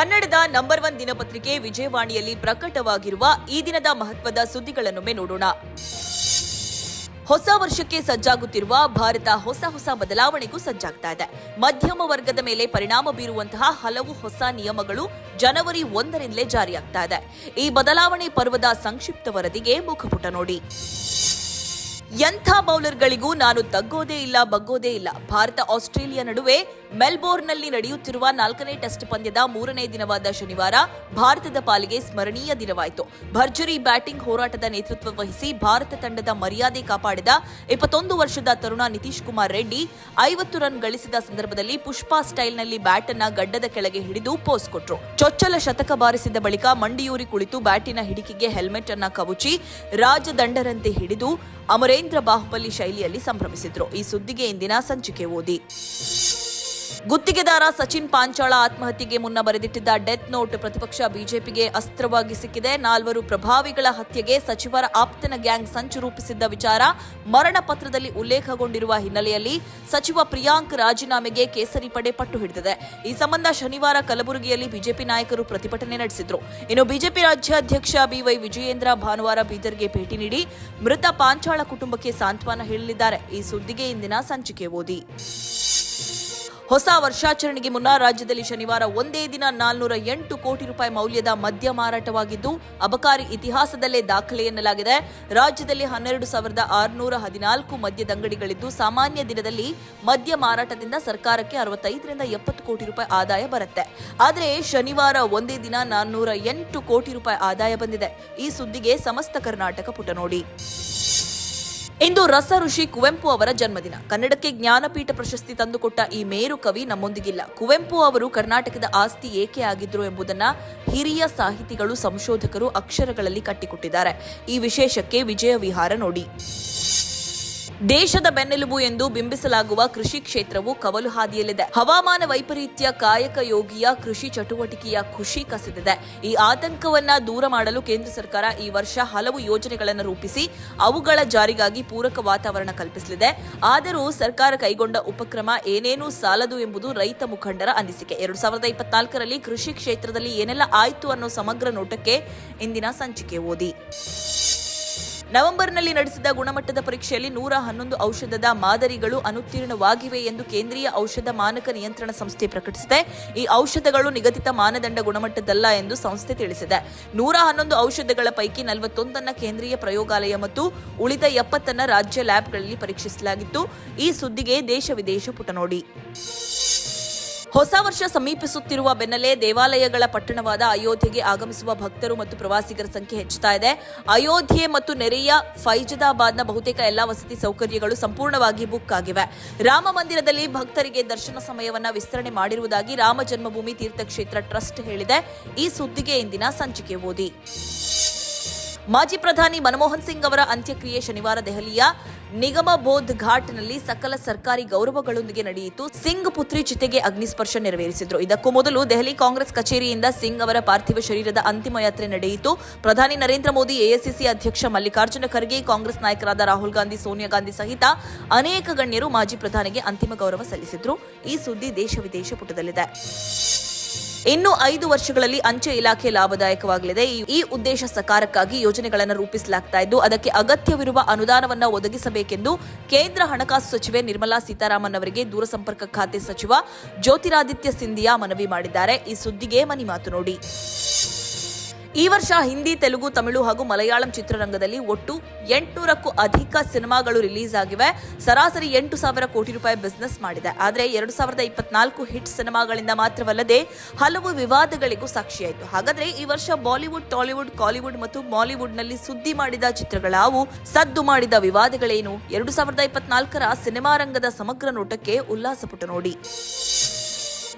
ಕನ್ನಡದ number one ದಿನಪತ್ರಿಕೆ ವಿಜಯವಾಣಿಯಲ್ಲಿ ಪ್ರಕಟವಾಗಿರುವ ಈ ದಿನದ ಮಹತ್ವದ ಸುದ್ದಿಗಳನ್ನೊಮ್ಮೆ ನೋಡೋಣ. ಹೊಸ ವರ್ಷಕ್ಕೆ ಸಜ್ಜಾಗುತ್ತಿರುವ ಭಾರತ ಹೊಸ ಹೊಸ ಬದಲಾವಣೆಗೂ ಸಜ್ಜಾಗ್ತಾ ಇದೆ. ಮಧ್ಯಮ ವರ್ಗದ ಮೇಲೆ ಪರಿಣಾಮ ಬೀರುವಂತಹ ಹಲವು ಹೊಸ ನಿಯಮಗಳು ಜನವರಿ ಒಂದರಿಂದಲೇ ಜಾರಿಯಾಗ್ತಾ ಇದೆ. ಈ ಬದಲಾವಣೆ ಪರ್ವದ ಸಂಕ್ಷಿಪ್ತ ವರದಿಗೆ ಮುಖಪುಟ ನೋಡಿ. ಎಂಥ ಬೌಲರ್ಗಳಿಗೂ ನಾನು ತಗ್ಗೋದೇ ಇಲ್ಲ, ಬಗ್ಗೋದೇ ಇಲ್ಲ. ಭಾರತ ಆಸ್ಟ್ರೇಲಿಯಾ ನಡುವೆ ಮೆಲ್ಬೋರ್ನ್ನಲ್ಲಿ ನಡೆಯುತ್ತಿರುವ ನಾಲ್ಕನೇ ಟೆಸ್ಟ್ ಪಂದ್ಯದ ಮೂರನೇ ದಿನವಾದ ಶನಿವಾರ ಭಾರತದ ಪಾಲಿಗೆ ಸ್ಮರಣೀಯ ದಿನವಾಯಿತು. ಭರ್ಜರಿ ಬ್ಯಾಟಿಂಗ್ ಹೋರಾಟದ ನೇತೃತ್ವ ವಹಿಸಿ ಭಾರತ ತಂಡದ ಮರ್ಯಾದೆ ಕಾಪಾಡಿದ ಇಪ್ಪತ್ತೊಂದು ವರ್ಷದ ತರುಣ ನಿತೀಶ್ ಕುಮಾರ್ ರೆಡ್ಡಿ ಐವತ್ತು ರನ್ ಗಳಿಸಿದ ಸಂದರ್ಭದಲ್ಲಿ ಪುಷ್ಪಾ ಸ್ಟೈಲ್ನಲ್ಲಿ ಬ್ಯಾಟ್ ಅನ್ನ ಗಡ್ಡದ ಕೆಳಗೆ ಹಿಡಿದು ಪೋಸ್ ಕೊಟ್ರು. ಚೊಚ್ಚಲ ಶತಕ ಬಾರಿಸಿದ ಬಳಿಕ ಮಂಡಿಯೂರಿ ಕುಳಿತು ಬ್ಯಾಟಿನ ಹಿಡಿಕೆಗೆ ಹೆಲ್ಮೆಟ್ ಅನ್ನ ಕವುಚಿ ರಾಜದಂಡರಂತೆ ಹಿಡಿದು ಅಮರೇಂದ್ರ ಬಾಹುಬಲಿ ಶೈಲಿಯಲ್ಲಿ ಸಂಭ್ರಮಿಸಿದ್ರು. ಈ ಸುದ್ದಿಗೆ ಇಂದಿನ ಸಂಚಿಕೆ ಓದಿ. ಗುತ್ತಿಗೆದಾರ ಸಚಿನ್ ಪಾಂಚಾಳ ಆತ್ಮಹತ್ಯೆಗೆ ಮುನ್ನ ಬರೆದಿಟ್ಟಿದ್ದ ಡೆತ್ ನೋಟ್ ಪ್ರತಿಪಕ್ಷ ಬಿಜೆಪಿಗೆ ಅಸ್ತ್ರವಾಗಿ ಸಿಕ್ಕಿದೆ. ನಾಲ್ವರು ಪ್ರಭಾವಿಗಳ ಹತ್ಯೆಗೆ ಸಚಿವರ ಆಪ್ತನ ಗ್ಯಾಂಗ್ ಸಂಚು ರೂಪಿಸಿದ್ದ ವಿಚಾರ ಮರಣ ಪತ್ರದಲ್ಲಿ ಉಲ್ಲೇಖಗೊಂಡಿರುವ ಹಿನ್ನೆಲೆಯಲ್ಲಿ ಸಚಿವ ಪ್ರಿಯಾಂಕ್ ರಾಜೀನಾಮೆಗೆ ಕೇಸರಿ ಪಡೆ ಪಟ್ಟು ಹಿಡಿದಿದೆ. ಈ ಸಂಬಂಧ ಶನಿವಾರ ಕಲಬುರಗಿಯಲ್ಲಿ ಬಿಜೆಪಿ ನಾಯಕರು ಪ್ರತಿಭಟನೆ ನಡೆಸಿದ್ರು. ಇನ್ನು ಬಿಜೆಪಿ ರಾಜ್ಯಾಧ್ಯಕ್ಷ ಬಿವೈ ವಿಜಯೇಂದ್ರ ಭಾನುವಾರ ಬೀದರ್ಗೆ ಭೇಟಿ ನೀಡಿ ಮೃತ ಪಾಂಚಾಳ ಕುಟುಂಬಕ್ಕೆ ಸಾಂತ್ವನ ಹೇಳಲಿದ್ದಾರೆ ಈ ಸುದ್ದಿಗೆ ಇಂದಿನ ಸಂಚಿಕೆ ಓದಿ. ಹೊಸ ವರ್ಷಾಚರಣೆಗೆ ಮುನ್ನ ರಾಜ್ಯದಲ್ಲಿ ಶನಿವಾರ ಒಂದೇ ದಿನ ನಾಲ್ನೂರ ಎಂಟು ಕೋಟಿ ರೂಪಾಯಿ ಮೌಲ್ಯದ ಮದ್ಯ ಮಾರಾಟವಾಗಿದ್ದು, ಅಬಕಾರಿ ಇತಿಹಾಸದಲ್ಲೇ ದಾಖಲೆ ಎನ್ನಲಾಗಿದೆ. ರಾಜ್ಯದಲ್ಲಿ ಹನ್ನೆರಡು ಸಾವಿರದ ಆರುನೂರ ಹದಿನಾಲ್ಕು ಮದ್ಯದಂಗಡಿಗಳಿದ್ದು ಸಾಮಾನ್ಯ ದಿನದಲ್ಲಿ ಮದ್ಯ ಮಾರಾಟದಿಂದ ಸರ್ಕಾರಕ್ಕೆ ಅರವತ್ತೈದರಿಂದ ಎಪ್ಪತ್ತು ಕೋಟಿ ರೂಪಾಯಿ ಆದಾಯ ಬರುತ್ತೆ. ಆದರೆ, ಶನಿವಾರ ಒಂದೇ ದಿನ ನಾನ್ನೂರ ಎಂಟು ಕೋಟಿ ರೂಪಾಯಿ ಆದಾಯ ಬಂದಿದೆ. ಈ ಸುದ್ದಿಗೆ ಸಮಸ್ತ ಕರ್ನಾಟಕ ಪುಟ ನೋಡಿ. ಇಂದು ರಸ ಋಷಿ ಕುವೆಂಪು ಅವರ ಜನ್ಮದಿನ. ಕನ್ನಡಕ್ಕೆ ಜ್ಞಾನಪೀಠ ಪ್ರಶಸ್ತಿ ತಂದುಕೊಟ್ಟ ಈ ಮೇರು ಕವಿ ನಮ್ಮೊಂದಿಗಿಲ್ಲ. ಕುವೆಂಪು ಅವರು ಕರ್ನಾಟಕದ ಆಸ್ತಿ ಏಕೆ ಆಗಿದ್ರು ಎಂಬುದನ್ನ ಹಿರಿಯ ಸಾಹಿತಿಗಳು, ಸಂಶೋಧಕರು ಅಕ್ಷರಗಳಲ್ಲಿ ಕಟ್ಟಿಕೊಟ್ಟಿದ್ದಾರೆ. ಈ ವಿಶೇಷಕ್ಕೆ ವಿಜಯ ವಿಹಾರ ನೋಡಿ. ದೇಶದ ಬೆನ್ನೆಲುಬು ಎಂದು ಬಿಂಬಿಸಲಾಗುವ ಕೃಷಿ ಕ್ಷೇತ್ರವು ಕವಲು ಹಾದಿಯಲ್ಲಿದೆ. ಹವಾಮಾನ ವೈಪರೀತ್ಯ ಕಾಯಕ ಯೋಗಿಯ ಕೃಷಿ ಚಟುವಟಿಕೆಯ ಖುಷಿ ಕಸಿದಿದೆ. ಈ ಆತಂಕವನ್ನ ದೂರ ಮಾಡಲು ಕೇಂದ್ರ ಸರ್ಕಾರ ಈ ವರ್ಷ ಹಲವು ಯೋಜನೆಗಳನ್ನು ರೂಪಿಸಿ, ಅವುಗಳ ಜಾರಿಗಾಗಿ ಪೂರಕ ವಾತಾವರಣ ಕಲ್ಪಿಸಲಿದೆ. ಆದರೂ ಸರ್ಕಾರ ಕೈಗೊಂಡ ಉಪಕ್ರಮ ಏನೇನೂ ಸಾಲದು ಎಂಬುದು ರೈತ ಮುಖಂಡರ ಅನಿಸಿಕೆ. ಎರಡು ಸಾವಿರದ ಇಪ್ಪತ್ನಾಲ್ಕರಲ್ಲಿ ಕೃಷಿ ಕ್ಷೇತ್ರದಲ್ಲಿ ಏನೆಲ್ಲ ಆಯಿತು ಅನ್ನೋ ಸಮಗ್ರ ನೋಟಕ್ಕೆ ಇಂದಿನ ಸಂಚಿಕೆ ಓದಿ. ನವೆಂಬರ್ನಲ್ಲಿ ನಡೆಸಿದ ಗುಣಮಟ್ಟದ ಪರೀಕ್ಷೆಯಲ್ಲಿ ನೂರ ಹನ್ನೊಂದು ಔಷಧದ ಮಾದರಿಗಳು ಅನುತ್ತೀರ್ಣವಾಗಿವೆ ಎಂದು ಕೇಂದ್ರೀಯ ಔಷಧ ಮಾನಕ ನಿಯಂತ್ರಣ ಸಂಸ್ಥೆ ಪ್ರಕಟಿಸಿದೆ. ಈ ಔಷಧಗಳು ನಿಗದಿತ ಮಾನದಂಡ ಗುಣಮಟ್ಟದಲ್ಲ ಎಂದು ಸಂಸ್ಥೆ ತಿಳಿಸಿದೆ. ನೂರ ಹನ್ನೊಂದು ಔಷಧಗಳ ಪೈಕಿ ನಲವತ್ತೊಂದನ್ನ ಕೇಂದ್ರೀಯ ಪ್ರಯೋಗಾಲಯ ಮತ್ತು ಉಳಿದ ಎಪ್ಪತ್ತನ್ನ ರಾಜ್ಯ ಲ್ಯಾಬ್ಗಳಲ್ಲಿ ಪರೀಕ್ಷಿಸಲಾಗಿತ್ತು. ಈ ಸುದ್ದಿಗೆ ದೇಶ ವಿದೇಶ ಪುಟ ನೋಡಿ ಹೊಸ ವರ್ಷ ಸಮೀಪಿಸುತ್ತಿರುವ ಬೆನ್ನಲ್ಲೇ ದೇವಾಲಯಗಳ ಪಟ್ಟಣವಾದ ಅಯೋಧ್ಯೆಗೆ ಆಗಮಿಸುವ ಭಕ್ತರು ಮತ್ತು ಪ್ರವಾಸಿಗರ ಸಂಖ್ಯೆ ಹೆಚ್ಚುತ್ತಾ ಇದೆ. ಅಯೋಧ್ಯೆ ಮತ್ತು ನೆರೆಯ ಫೈಜದಾಬಾದ್ನ ಬಹುತೇಕ ಎಲ್ಲಾ ವಸತಿ ಸೌಕರ್ಯಗಳು ಸಂಪೂರ್ಣವಾಗಿ ಬುಕ್ ಆಗಿವೆ. ರಾಮ ಮಂದಿರದಲ್ಲಿ ಭಕ್ತರಿಗೆ ದರ್ಶನ ಸಮಯವನ್ನ ವಿಸ್ತರಣೆ ಮಾಡಿರುವುದಾಗಿ ರಾಮ ಜನ್ಮಭೂಮಿ ತೀರ್ಥಕ್ಷೇತ್ರ ಟ್ರಸ್ಟ್ ಹೇಳಿದೆ. ಈ ಸುದ್ದಿಗೆ ಇಂದಿನ ಸಂಚಿಕೆ ಓದಿ. ಮಾಜಿ ಪ್ರಧಾನಿ ಮನಮೋಹನ್ ಸಿಂಗ್ ಅವರ ಅಂತ್ಯಕ್ರಿಯೆ ಶನಿವಾರ ದೆಹಲಿಯ ನಿಗಮ ಬೋಧ್ ಘಾಟ್ನಲ್ಲಿ ಸಕಲ ಸರ್ಕಾರಿ ಗೌರವಗಳೊಂದಿಗೆ ನಡೆಯಿತು. ಸಿಂಗ್ ಪುತ್ರಿ ಚಿತೆಗೆ ಅಗ್ನಿಸ್ಪರ್ಶ ನೆರವೇರಿಸಿದ್ರು. ಇದಕ್ಕೂ ಮೊದಲು ದೆಹಲಿ ಕಾಂಗ್ರೆಸ್ ಕಚೇರಿಯಿಂದ ಸಿಂಗ್ ಅವರ ಪಾರ್ಥಿವ ಶರೀರದ ಅಂತಿಮ ಯಾತ್ರೆ ನಡೆಯಿತು. ಪ್ರಧಾನಿ ನರೇಂದ್ರ ಮೋದಿ ಎಐಸಿಸಿ ಅಧ್ಯಕ್ಷ ಮಲ್ಲಿಕಾರ್ಜುನ ಖರ್ಗೆ, ಕಾಂಗ್ರೆಸ್ ನಾಯಕರಾದ ರಾಹುಲ್ ಗಾಂಧಿ, ಸೋನಿಯಾ ಗಾಂಧಿ ಸಹಿತ ಅನೇಕ ಗಣ್ಯರು ಮಾಜಿ ಪ್ರಧಾನಿಗೆ ಅಂತಿಮ ಗೌರವ ಸಲ್ಲಿಸಿದ್ರು. ಈ ಸುದ್ದಿ ದೇಶ ವಿದೇಶ ಪುಟದಲ್ಲಿದೆ. ಇನ್ನು ಐದು ವರ್ಷಗಳಲ್ಲಿ ಅಂಚೆ ಇಲಾಖೆ ಲಾಭದಾಯಕವಾಗಲಿದೆ. ಈ- ಉದ್ದೇಶ ಸಕಾರಕ್ಕಾಗಿ ಯೋಜನೆಗಳನ್ನು ರೂಪಿಸಲಾಗ್ತಾ ಇದ್ದು, ಅದಕ್ಕೆ ಅಗತ್ಯವಿರುವ ಅನುದಾನವನ್ನು ಒದಗಿಸಬೇಕೆಂದು ಕೇಂದ್ರ ಹಣಕಾಸು ಸಚಿವೆ ನಿರ್ಮಲಾ ಸೀತಾರಾಮನ್ ಅವರಿಗೆ ದೂರಸಂಪರ್ಕ ಖಾತೆ ಸಚಿವ ಜ್ಯೋತಿರಾದಿತ್ಯ ಸಿಂಧಿಯಾ ಮನವಿ ಮಾಡಿದ್ದಾರೆ. ಈ ಸುದ್ದಿಗೆ ಮನಿ ಮಾತು ನೋಡಿ. ಈ ವರ್ಷ ಹಿಂದಿ, ತೆಲುಗು, ತಮಿಳು ಹಾಗೂ ಮಲಯಾಳಂ ಚಿತ್ರರಂಗದಲ್ಲಿ ಒಟ್ಟು ಎಂಟುನೂರಕ್ಕೂ ಅಧಿಕ ಸಿನಿಮಾಗಳು ರಿಲೀಸ್ ಆಗಿವೆ. ಸರಾಸರಿ ಎಂಟು ಸಾವಿರ ಕೋಟಿ ರೂಪಾಯಿ ಬಿಸ್ನೆಸ್ ಮಾಡಿದೆ. ಆದರೆ ಎರಡು ಸಾವಿರದ ಇಪ್ಪತ್ನಾಲ್ಕು ಹಿಟ್ ಸಿನಿಮಾಗಳಿಂದ ಮಾತ್ರವಲ್ಲದೆ ಹಲವು ವಿವಾದಗಳಿಗೂ ಸಾಕ್ಷಿಯಾಯಿತು. ಹಾಗಾದ್ರೆ ಈ ವರ್ಷ ಬಾಲಿವುಡ್, ಟಾಲಿವುಡ್, ಕಾಲಿವುಡ್ ಮತ್ತು ಮಾಲಿವುಡ್ನಲ್ಲಿ ಸುದ್ದಿ ಮಾಡಿದ ಚಿತ್ರಗಳಾವು ಸದ್ದು ಮಾಡಿದ ವಿವಾದಗಳೇನು? ಎರಡು ಸಾವಿರದ ಇಪ್ಪತ್ನಾಲ್ಕರ ಸಿನಿಮಾ ರಂಗದ ಸಮಗ್ರ ನೋಟಕ್ಕೆ ಉಲ್ಲಾಸ ಪುಟ ನೋಡಿ.